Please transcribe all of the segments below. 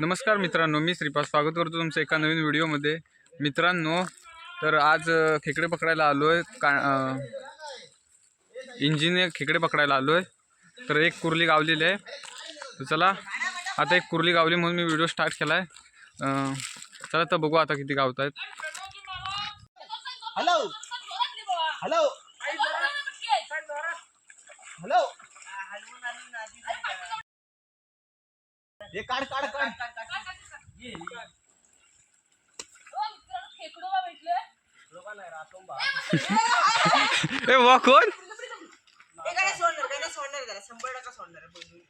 नमस्कार मित्रांनो मी श्रीपाद. स्वागत करतो तुमचं एका नवीन व्हिडिओमध्ये. मित्रांनो तर आज खेकडे पकडायला आलो आहे का इंजिने खेकडे पकडायला आलो आहे तर एक कुर्ली गावलेली आहे. तर चला आता एक कुर्ली गावली म्हणून मी व्हिडिओ स्टार्ट केला आहे चला तर बघू आता किती गावत आहेत हॅलो. Hello hello. हे काढ काढ काढ. ए वा कोण? हे काय सोडणार काय नाही सोडणार त्याला. शंभर टक्का सोडणार आहे बोलून.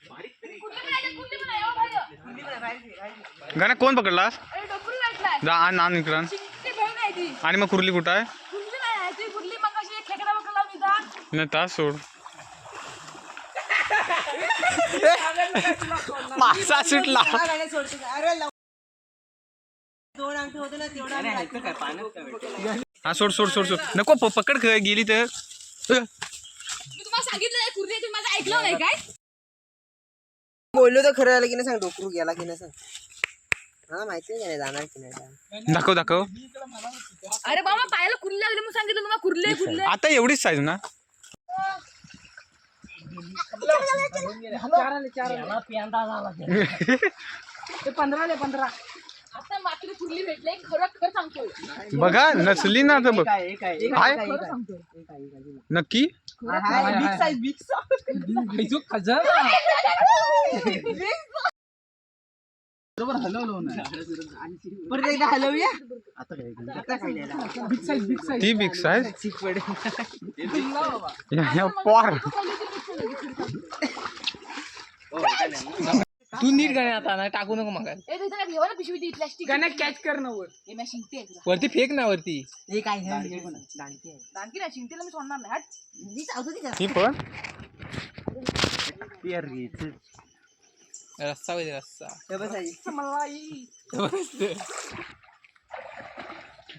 कुठली पण आहे, बाहेर घे, बाहेर घे. गाणं कोण पकडलास जा आण आण इकडं. आण. आणि मग कुर्ली कुठं आहे? नाही तास सोड मासा सुटला हा, गाड्या सोडतो का? अरे लाव. दोन अंगठी होते ना तेवढा आम्ही राखीव. हा सोड सोड सोड सोड. नको प- पकड ख- गेली तर. अ, ऐकलं नाही काय? बोललो तर खरं झालं की नाही सांग डोकरू गेला की नाही सांग. हा माहिती नाही जाणार की नाही जाणार. दाखव दाखव. अरे बाबा पायाला कुर्ली लागली म्हणून सांगितलं तुम्हाला कुर्ले कुर्ले आता एवढीच साईज ना. आता मात्र कुर्ली भेटले खरं खरं सांगतोय बघा. नसली ना तर बघ काय काय नक्की बिग साईज बिग साईज परत एकदा हलवूया? आता काय द्यायला? ती बिग साईज पॉर. तू नीट गाणे आता नाही टाकू नको मग. ना पिशवी ती प्लास्टिक गाणं कॅच कर ना वर. हे मी शिंकते एकदा. वरती फेक ना वरती. हे काय दांडकी ना शिंकतेला मी सोडणार नाही. ती? ती पण रस्सा पाहिजे रस्सा बस आई.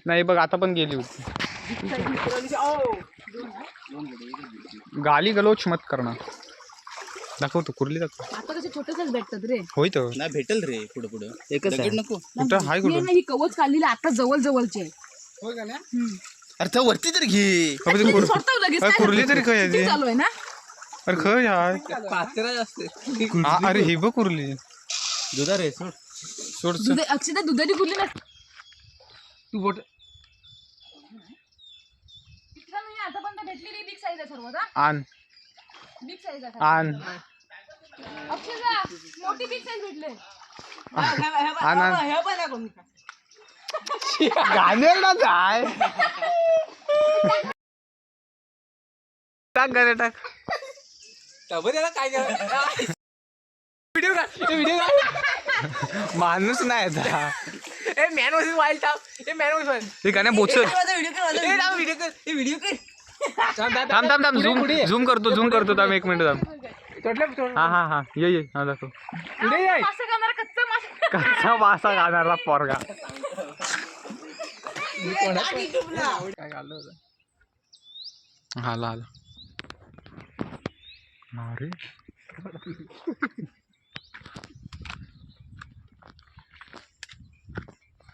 नाही बघ आता पण गेली होती. गाली गलोच मत करणार. दाखव तू कुर्ली दाखव. आता कसे छोटेसेच भेटतात रे. होय तर. नाही भेटेल रे पुढे पुढे. एकच आहे. नको. कुठं? हाय कुठं? ना ही कवच काढलेली आता जवळ जवळची आहे हम्म. अरे त्या वरती तर घे. अरे कुर्ली? तरी आहे चालू आहे ना? अरे खय यार. पाचरा अरे ही बघ कुर्ली दुधा रे सोड. सोड सोड. दुध अक्षता दुधाची कुर्ली ना. तू बोट. भेटलेली बिग साईज आहे सर्व का आण. बिग साईज आहे. आण. अक्षता मोठी बिग साईज भेटले. आण आण. हे पण आहे कोणी. गाण्याला जाय टाक टाक. त्याला काय व्हिडिओ का व्हिडिओ का माणूस नाही आता. ए मॅन वर्सेस वाईल्ड टाप ए मॅन वर्सेस हे व्हिडिओ कर ए थांब व्हिडिओ कर ए व्हिडिओ कर थांब थांब थांब झूम झूम करतो झूम करतो थांब एक मिनिट थांब. हा हा हा. ये ये. हा दाखव. पुढे ये कच्चा मासा पोरगा. काय घाललं होतं? आला आला. अरे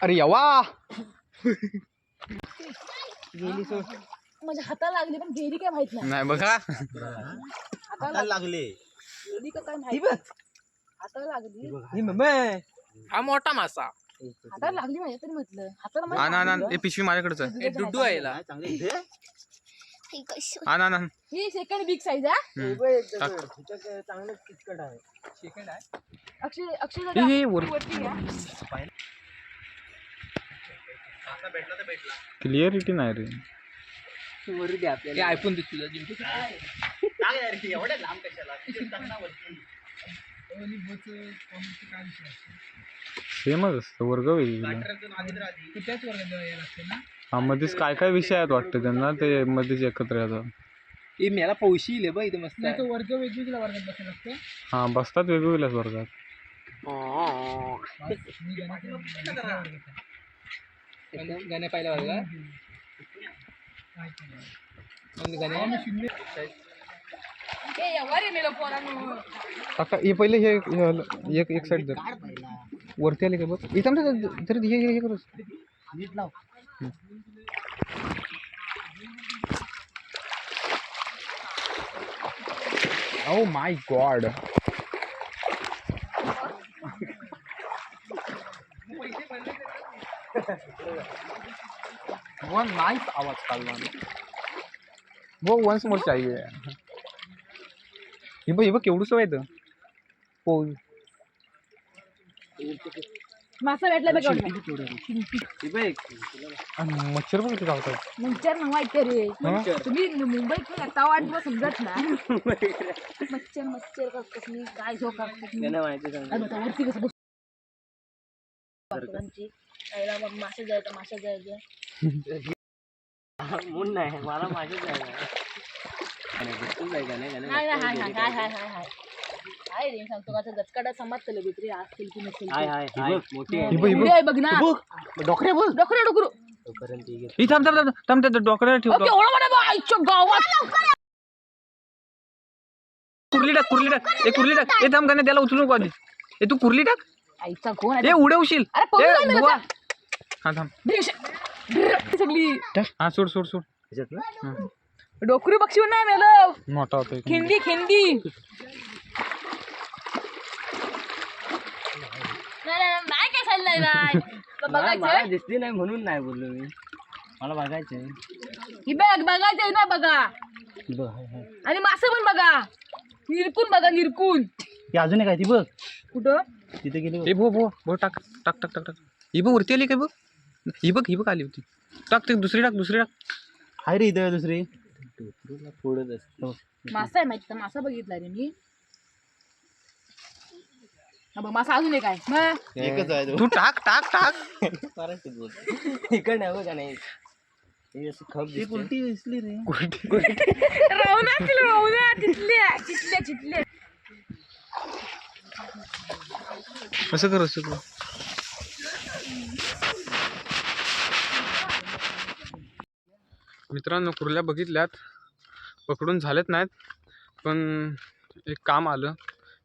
अरे यवा. माझ्या हाताला लागली पण गेली काय माहीत नाही. नाही बघा. हाताला लागले. गेली का काय माहीत? नाही. हाताला लागली. हा मोठा मासा. हाताला लागली माझ्या तरी म्हटलं. हाताला हे पिशवी माझ्याकडेच डुडू आहे आण ही सेकंड बिग साईज आहे. चांगलं किचकट आहे. सेकंड आहे. अक्षय अक्षय हे, दादा, हे, वरती. क्लिअरिटी नाही रे. द्या आपल्याला. हे आयफोन दे तुझा जिंकू सेमच असतं वर्ग वेगवेगळा. त्याच वर्गात यायला लागते ना? हा मध्येच काय काय विषय आहेत वाटतं त्यांना? ते मध्येच एकत्र येतात. ए मला पौशी येईल बघ इथे मस्त वर्ग वेगवेगळ्या वर्गात लागते हा बसतात वेगवेगळ्याच वर्गात. गाण्या गाण्या काका हे पहिले हे हे- एक एक साईड धर वरती आले का बघ? इथं तरी हे हे- करू. Oh my god one nice आवाज काढला वो वन्स मोर चाहिए हे बघ हे बघ केवढं सवय तर हो. मासा भेटला बघ मच्छर पण किती गावतात मच्छर नवाय तरी. तुम्ही मुंबईत नाही आता वाट बस समजत ना. मच्छर मच्छर करतो मी काय झो करतो कसं मासे जायचं मासे जायचं. म्हणून नाही मला माझ्याच जायचं नाही हाय रे सांगतो का? गचकाडा समजतलं भित्री असतील की नसेल की. मोठी बघ बघ पुढे आहे. बघ ना. डोकरे बोल. डोकरे डोकरू. ही थांब थांब थांब थांब त्या डोक्याला ठेव ओके एवढं म्हणा बा आईच्या गावात. कुर्ली टाक कुर्ली टाक. ए कुर्ली टाक. ए थांब का त्याला उचलू नको आधी. ए तू कुर्ली टाक. आईचा कोण ए उडवशील. अरे पळून ए, जाईल ना बुवा. त्याचा. हा थांब. ड्रिश. ड्र- सगळी. हा सोड सोड सोड. डोकरी पक्षी नाही मेलं मोठा होता. खिंडी खिंडी नाही नाही, नाही काय नाही बघायचं? दिसली नाही म्हणून नाही बोललो मी. मला बघायचंय. ही बघ बघायचंय ना बघा. आणि मासे पण बघा. निरकून बघा निरकून ती अजून एक आहे ती बघ. कुठं? तिथे गेली ए भो भो भो टाक टाक टाक टाक टाक. ही बघ वरती आली काय बघ? ही बघ ही बघ आली होती. टाक ते दुसरी टाक दुसरी टाक. आहे रे इथं दुसरी. मासा आहे माहिती मासा बघितला रे मी. हा बघ मासा अजून एक आहे. मग? एकच आहे तू. टाक टाक टाक. इकडे नाही बघा नाही हे असं खप ती दिसते. उलटी दिसली रे. राहू ना तिला राहू ना तिथल्या तिथल्या तिथल्या असं कर असं कर मित्रांनो कुर्ल्या बघितल्यात. पकडून झालेत नाहीत पण एक काम आलं.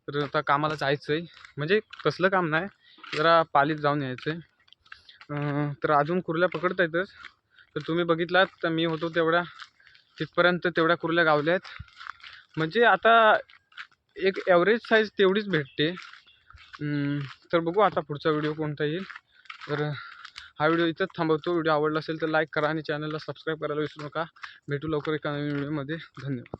तर आता कामाला जायचं आहे म्हणजे कसलं काम नाही जरा पालीत जाऊन यायचं आहे तर अजून कुर्ल्या पकडता येतच तर तुम्ही बघितलात तर मी होतो तेवढ्या तिथपर्यंत तेवढ्या कुर्ल्या गावल्या आहेत म्हणजे आता एक ॲव्हरेज साईज तेवढीच भेटते. तर बघू आता पुढचा व्हिडिओ कोणता येईल. तर हा व्हिडिओ इथंच थांबवतो. व्हिडिओ आवडला असेल तर लाईक करा आणि चॅनलला सबस्क्राईब करायला विसरू नका. भेटू लवकर एका नवीन व्हिडिओमध्ये धन्यवाद.